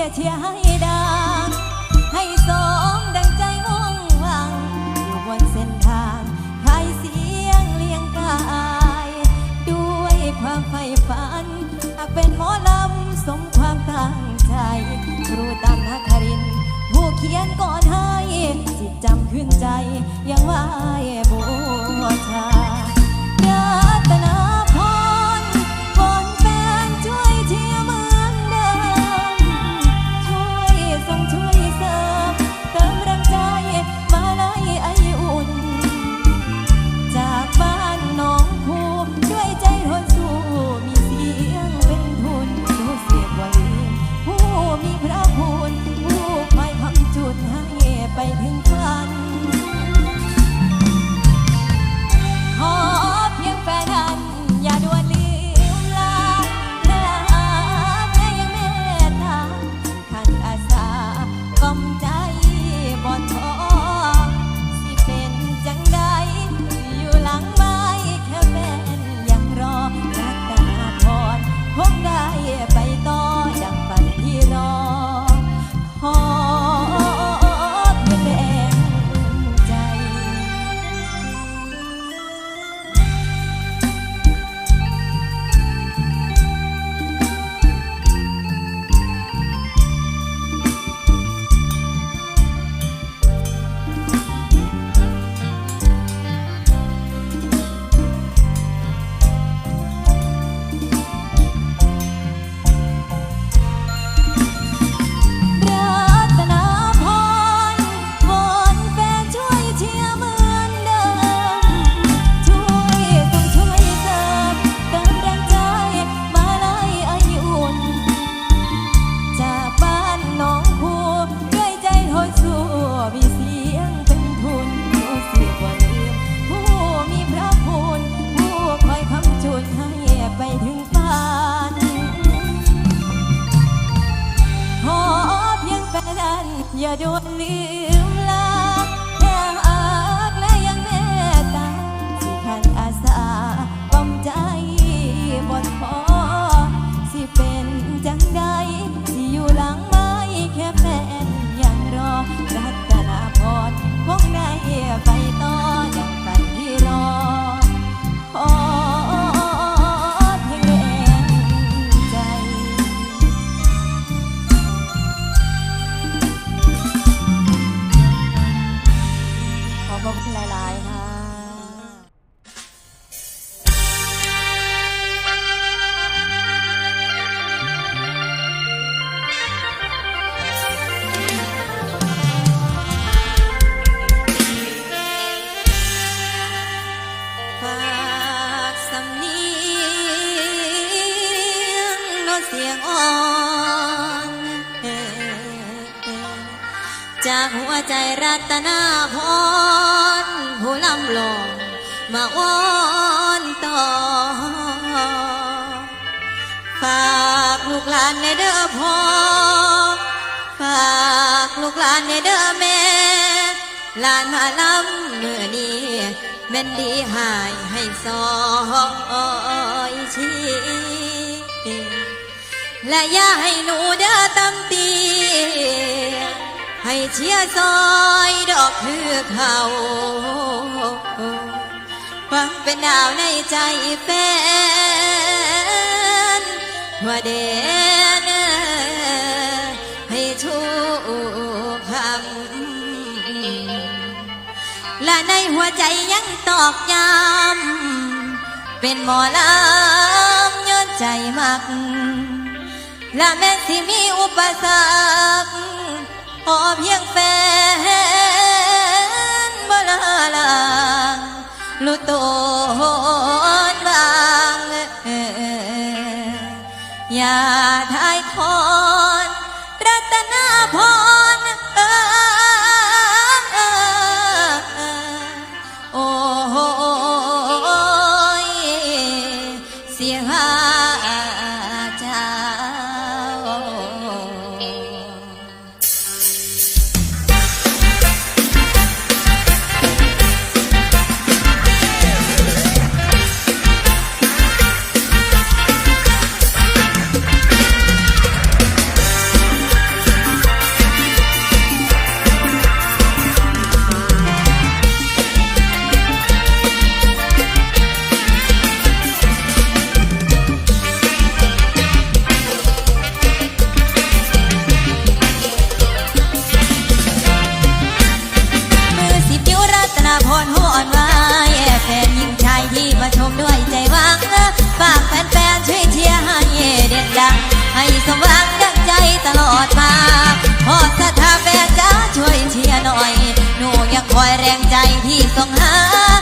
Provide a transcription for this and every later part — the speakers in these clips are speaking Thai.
ยเชียร์ให้ดังให้สมดังใจมุ่งหวัง อยู่บนเส้นทางใครเสียงเลียงกาย ด้วยความใฝ่ฝันหากเป็นหมอลำสมความตั้งใจ ครูตั้มนักคริน ผู้เขียนก่อนให้จิตจำขึ้นใจยังไหวบุ รัตนาพรหูลำลองมาวอนต่อ ฝากลูกหลานในเด้อพ่อ ฝากลูกหลานในเด้อแม่ หลานมาลำเมื่อนี้แม่นดีหายให้ซอยชีและอย่าให้หนูเด้อ เชียซอยดอกเพื่อเขาความเป็นดาวในใจแฟนหัวเดนให้ชูคำและในหัวใจยังตอกย้ำเป็นหมอลำย้นใจมัก และแม้ที่มีอุปสรรค ขอเพียงแฟนบลาลางลุตนวางอย่าทายคอนรัตนาพรโอ้ยเสียหาย อยแรงใจที่ส่งหา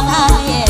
องไอ้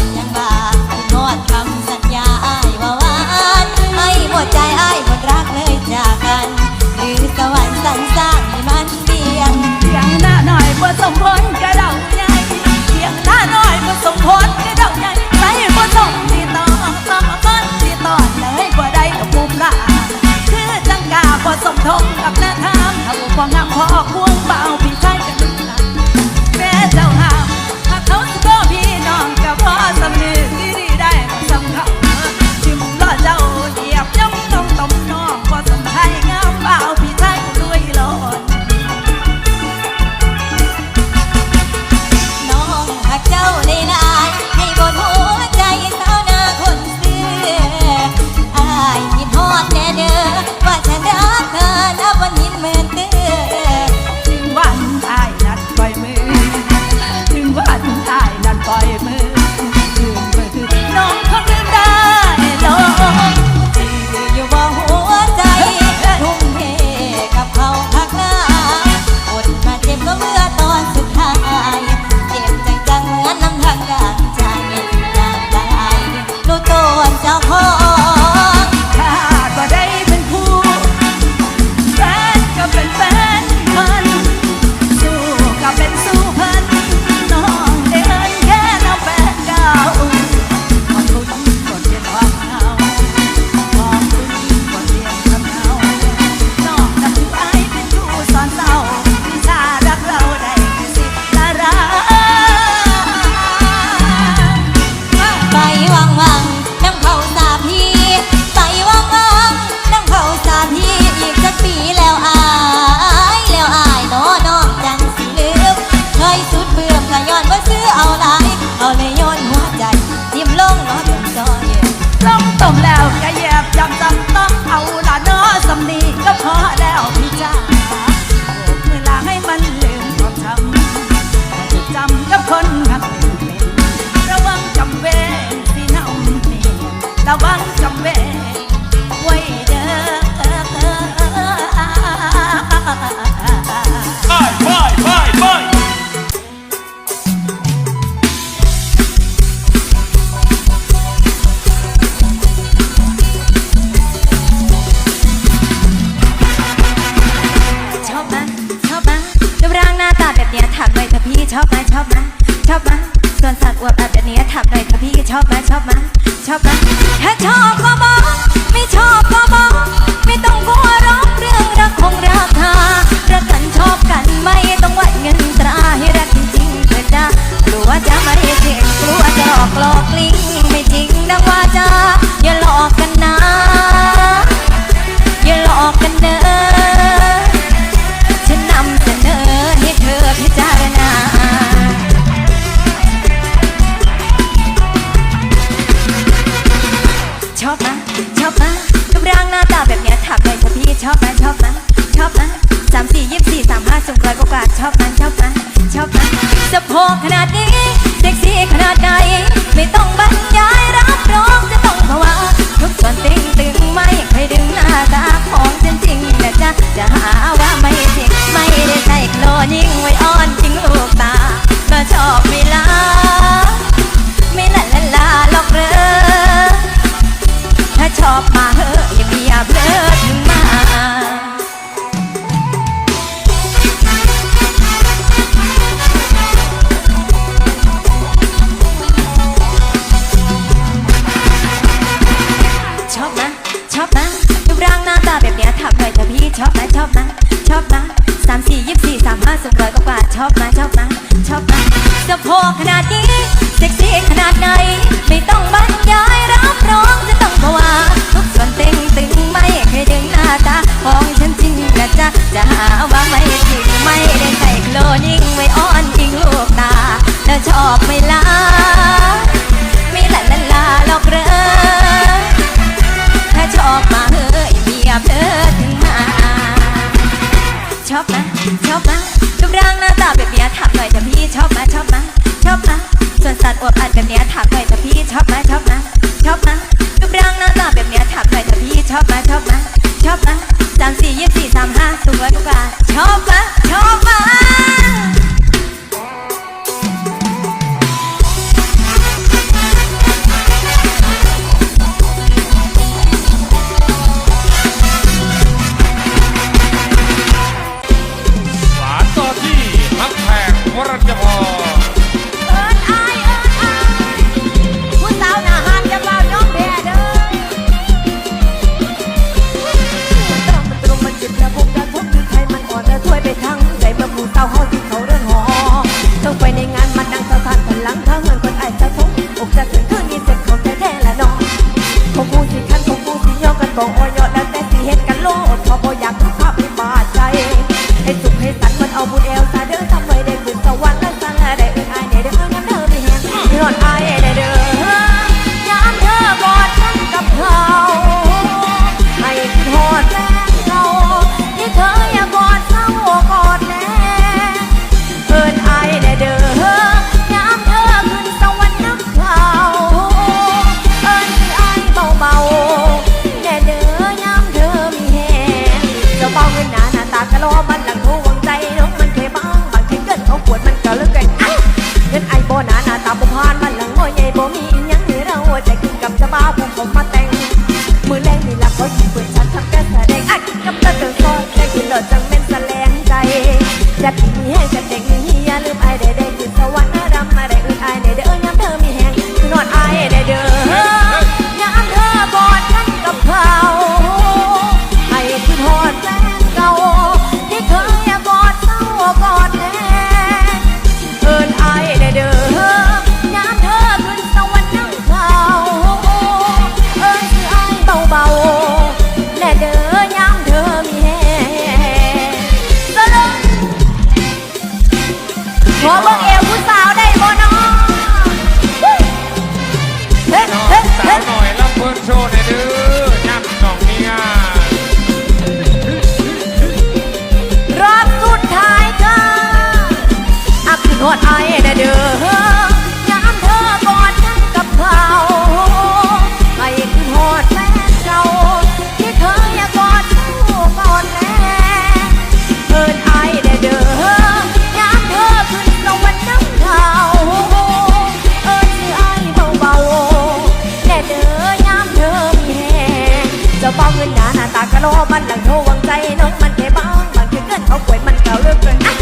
โนมันหลังโทวังใจน้องมันแค่บ้างบางคือเกินเอาป่วยมันเก่าเลิกเลยอะ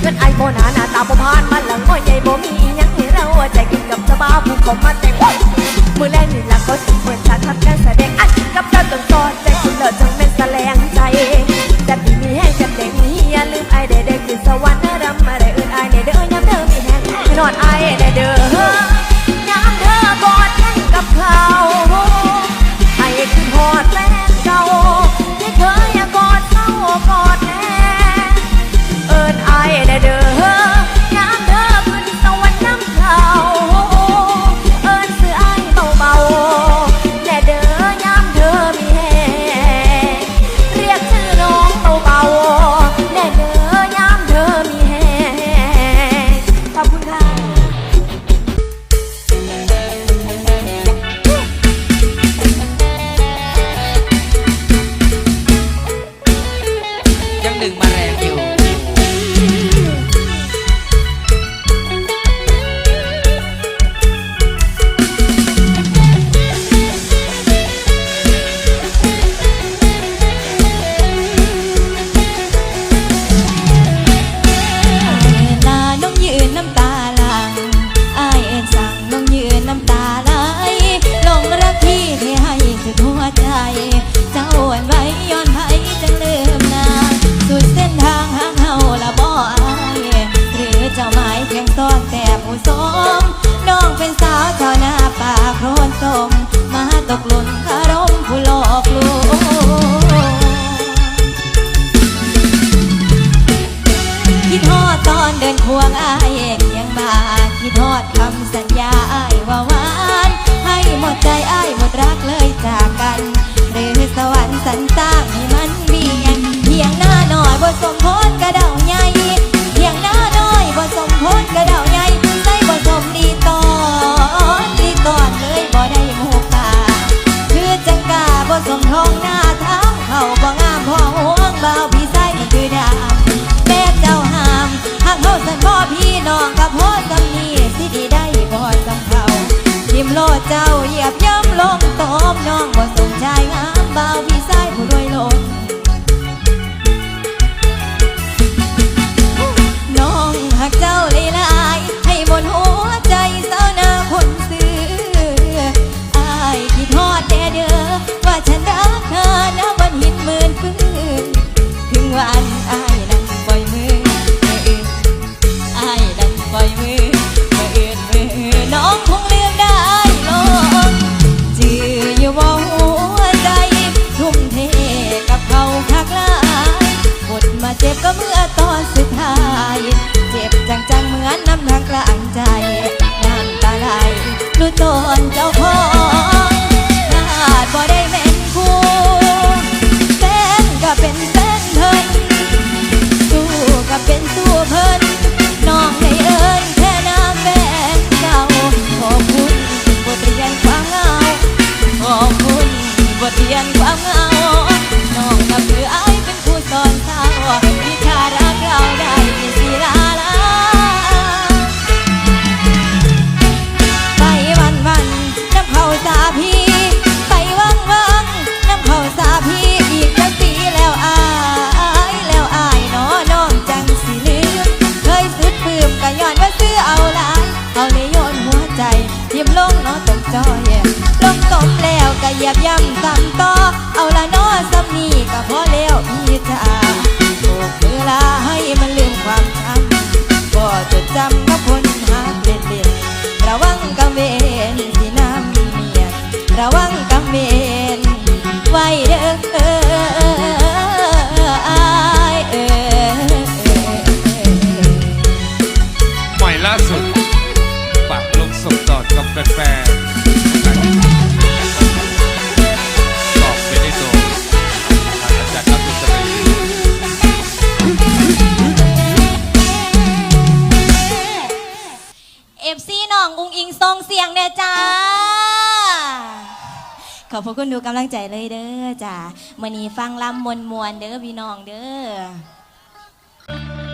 เกินไอโบนาหน้าตาบ่พานมันหลังอ้อยใหญ่บ่มียังให้เราใจกินกับสบ้าผู้เขามาแต่งมือแรกนี่ลังก็สิเหมือนชาทัดการแสดงอะกับเจ้าต้นซอดใจคุณเลิจังเป็นแสลงใจแต่ที่มีแห้งจับแดงนี้อย่าลืมไอเด็กๆคือสวรรค์นะรำมาได้อื่นไอเด้อย้ำเด้อมีแห้งนอนไอเด้เด้อ วงอายเองยังบาคิดทอดคำสัญญาอายว่าวานให้หมดใจอายหมดรัก รอเจ้าเหยียบย่ำลงตอมน้องบ่สงใจงามบ่าว รู้ตน ยียบย่ำซ้ำต่อเอาละน้อซ้ำนี่ก็พอแล้วพี่จ้าโอกเวลาให้มันลืมความช้ำก็จดจำกับ อิงทรงเสียงเนี่ยจ้า ขอบพระคุณดูกำลังใจเลยเด้อจ้ามื่อนี้ฟังลำมวนมวนเด้อพี่น้องเด้อ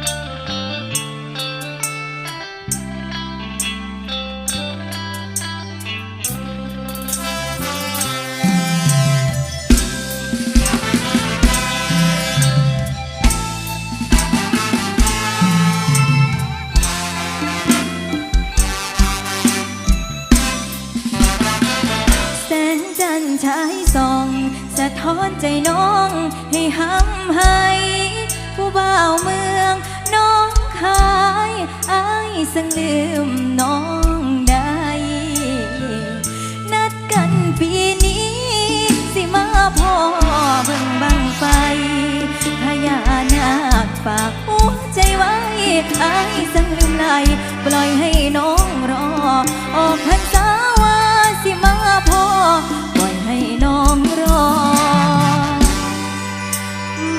จันทร์ฉายส่อง สะท้อนใจน้อง ให้ห้ำให้ผู้บ่าวเมือง น้องคายอายสังลืมน้องได้ นัดกันปีนี้ สิมาพ่อเบิ่งบังไฟพญานาคฝากหัวใจไว้อายสังลืมไหลปล่อยให้น้องรอ ออกพรรษาว่าสิมาพ่อ ล่อยให้น้องรอ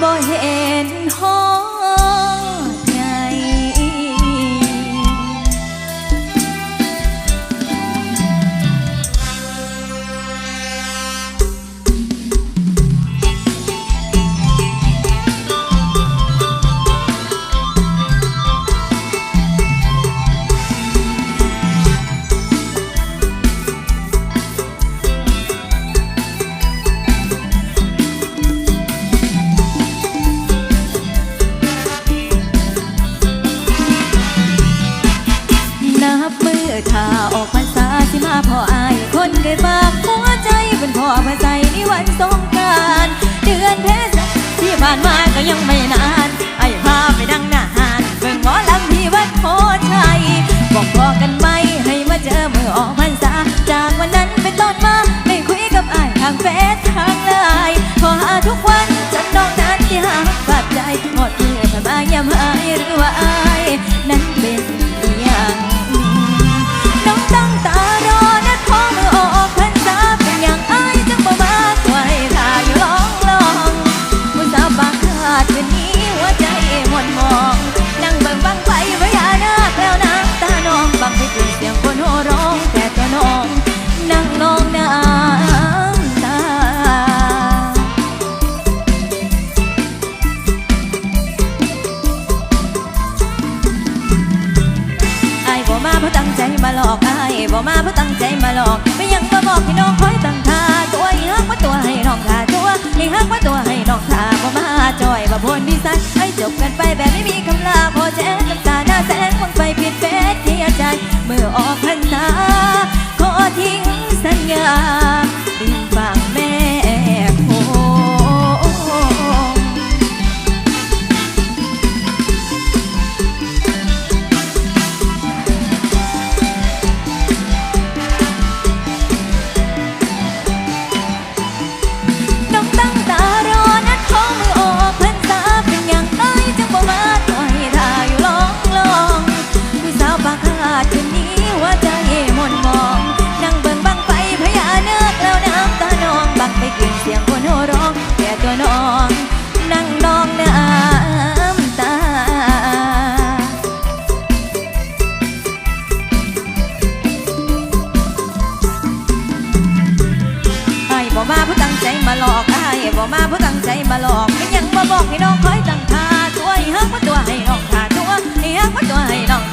บ่เห็น วันสงการเดือนเพศที่ผ่านมาก็ยังไม่นาน ไอ้พาไปดังหน้าหานเบิ่งหมอลำที่วัดโพชัยบอกพอกันไหมให้มาเจอเมื่อออกพรรษา จากวันนั้นเป็นต้นมาไม่คุยกับไอ้ทางเฟซทางไลน์พอหาทุกวัน บ่มาเพื่อตั้งใจ มาเพราะตั้งใจมาหลอกก็ยังมาบอกให้น้องคอยตั้งท่าช่วยหักมาตัวให้น้องท่าตัวให้ฮักมาตัวให้น้อง